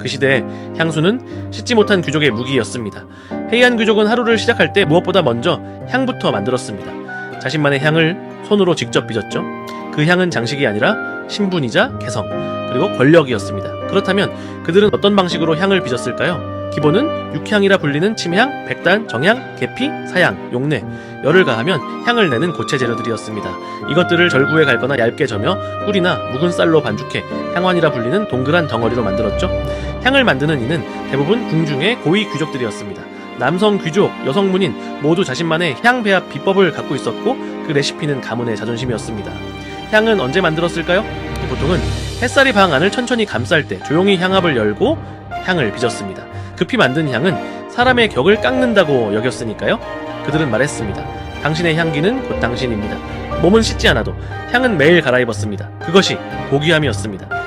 그 시대에 향수는 씻지 못한 귀족의 무기였습니다. 해이한 귀족은 하루를 시작할 때 무엇보다 먼저 향부터 만들었습니다. 자신만의 향을 손으로 직접 빚었죠. 그 향은 장식이 아니라 신분이자 개성, 그리고 권력이었습니다. 그렇다면 그들은 어떤 방식으로 향을 빚었을까요? 기본은 육향이라 불리는 침향, 백단, 정향, 계피, 사향, 용내, 열을 가하면 향을 내는 고체 재료들이었습니다. 이것들을 절구에 갈거나 얇게 저며 꿀이나 묵은 쌀로 반죽해 향환이라 불리는 동그란 덩어리로 만들었죠. 향을 만드는 이는 대부분 궁중의 고위 귀족들이었습니다. 남성 귀족, 여성 문인 모두 자신만의 향 배합 비법을 갖고 있었고 그 레시피는 가문의 자존심이었습니다. 향은 언제 만들었을까요? 보통은 햇살이 방 안을 천천히 감쌀 때 조용히 향압을 열고 향을 빚었습니다. 급히 만든 향은 사람의 격을 깎는다고 여겼으니까요. 그들은 말했습니다. 당신의 향기는 곧 당신입니다. 몸은 씻지 않아도 향은 매일 갈아입었습니다. 그것이 고귀함이었습니다.